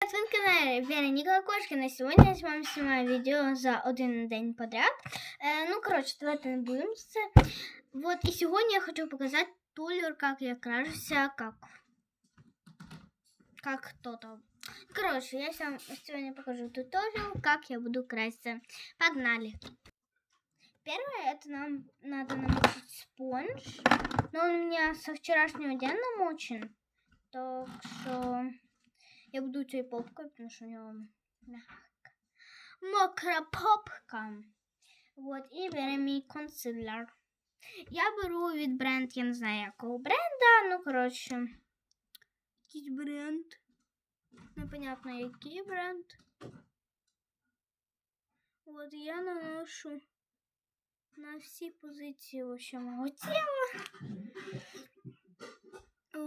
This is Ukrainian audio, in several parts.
Привет, вы на канале Вероника Кошкина. Сегодня я с вами снимаю видео за один день подряд. Е, ну, коротше, давайте не будемо це. Вот, і сьогодні я хочу показати туалер, как я крашуся, как... Как кто-то. Короче, я сам сегодня покажу туториал, как я буду краситься. Погнали. Первое, это нам надо намочить спонж. Но он у меня со вчерашнего дня намочен. Так что я буду цією попкою, потому что у него мягко. Мокра попка. Вот, і беремо мій консилер. Я беру від бренд, я не знаю якого бренда, ну, коротше, якийсь бренд. Непонятно, який бренд. Вот, я наношу на всі позиції вообще мого тіла.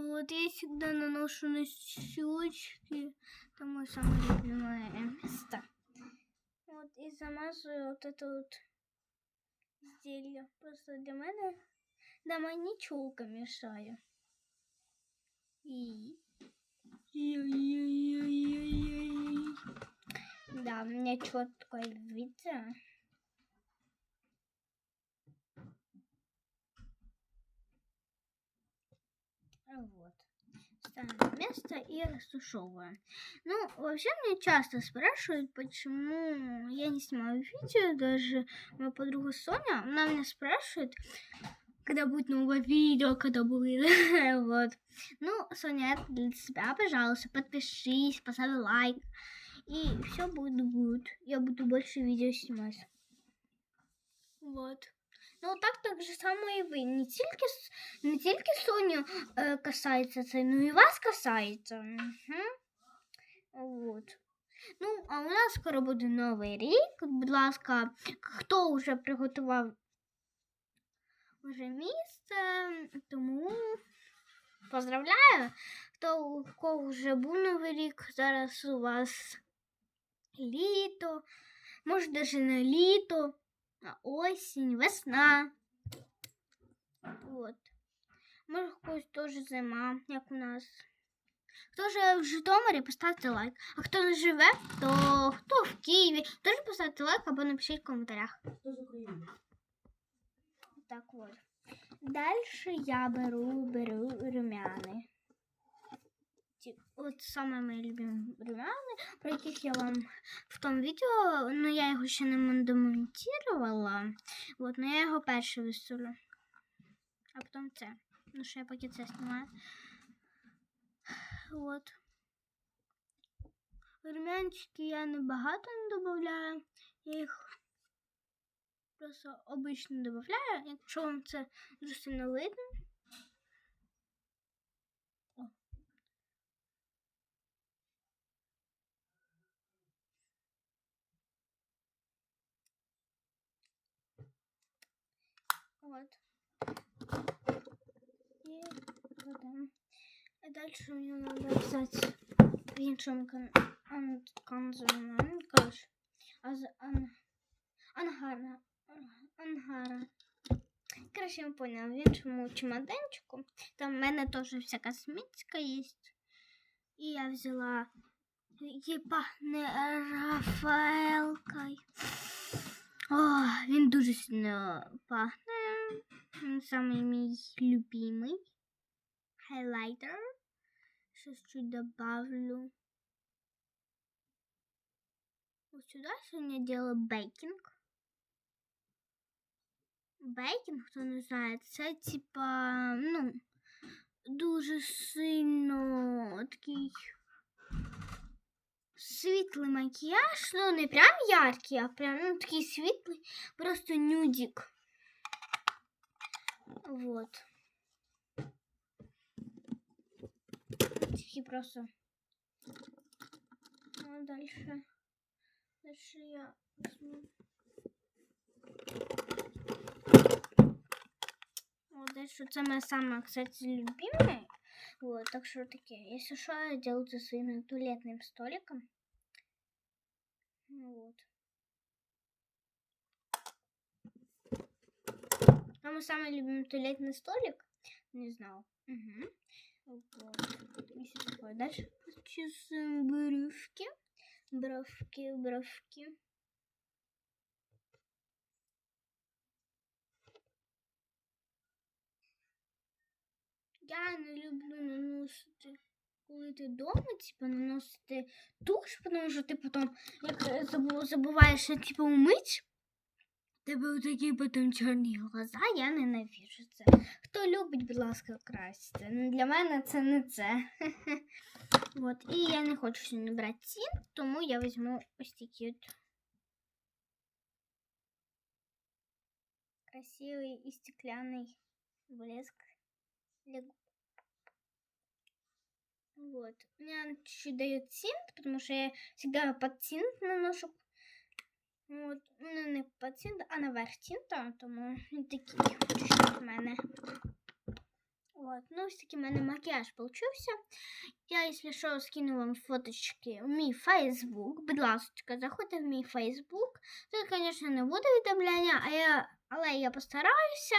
Вот я всегда наношу на щечки. Это мое самое любимое место. Вот и замазываю вот это вот изделие. Просто для мене да мені чулка мешає. И... Да, мне четко видно. Вот. Ставим место и рассушевываем. Ну, вообще мне часто спрашивают, почему я не снимаю видео. Даже моя подруга Соня, она меня спрашивает, когда будет новое видео, когда будет. вот. Ну, Соня, это для тебя, пожалуйста, подпишись, поставь лайк. И все будет good. Я буду больше видео снимать. Вот. Ну, так так же само і ви. Не тільки, не тільки Соню е, касається це, ну і вас касається. Угу. От. Ну, а у нас скоро буде новий рік. Будь ласка, хто вже приготував вже місце, тому поздравляю. Хто у кого вже був новий рік, зараз у вас літо, може навіть не літо осінь, весна. От. Може, когось теж зима, як у нас. Хто живе в Житомирі, поставте лайк. А хто не живе, то хто в Києві, теж поставте лайк або напишіть в коментарях. Хто з України? Так от. Далі я беру, беру румяни. От саме мої любимі румяни, про яких я вам в тому відео, ну я його ще не демонтувала. От, ну я його перше виставлю. А потім це. Ну що я поки це знімаю. От. Румянчики я не багато не додаю. Я їх просто обично додаю, якщо вам це дуже сильно видно. О. Вот. И кладем. И дальше мне надо взять в іншому. Ну, короче. Аз... Ан... Ангара. Ангара. Короче, я поняла, в іншому чемоданчику. Там в мене теж вся косметика є. І я взяла її пахне Рафаелкою. О, він дуже сильно пахне. Він самий мій любимий. Хайлайтер. Щось чуть добавлю. Вот сюда сегодня делаю бейкинг. Бейкінг, хто не знає, це типа, ну, дуже сильно такий світлий макіяж. Ну, не прям яркий, а прям ну, такий світлий, просто нюдик. Вот. Такий просто. Ну, дальше. Дальше я возьму. Вот, дальше моя самая, кстати, любимая. Вот, так что такие. Если что, я делаю за своим туалетным столиком. Самый самый любимый туалетный столик. Не знал. Угу. Вот. И всё такое. Дальше часы беру. бровки, бровки, бровки. Я не люблю наносити, коли ти вдома, типу, наносити туш, тому що ти потім, як е, забу- забуваєш, е, типу, умить, в тебе такі потім чорні глаза, я ненавижу це. Хто любить, будь ласка, красити. Ну, Для мене це не це. От, і я не хочу сьогодні брати тінт, тому я візьму ось такий от красивий і стеклянний блеск для губ. Вот. Мне чуть-чуть дает тинт, потому что я всегда под тинт наношу. Вот. Ну, не тинт, а наверх тинта, тому такий в мене. Вот. Ну, ось такий в мене макіяж получився. Я, якщо що, скину вам фоточки в мій Фейсбук. Будь ласка, заходьте в мій Фейсбук. Тут, звісно, не буде відомляння, а я, але я постараюся.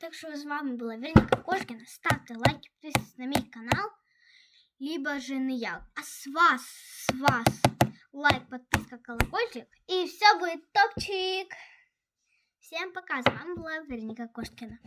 Так що з вами була Верніка Кошкіна. Ставте лайки, підписуйтесь на мій канал. Либо же не я. А с вас, с вас лайк, подписка, колокольчик. И все будет топчик. Всем пока. С вами была Вероника Кошкина.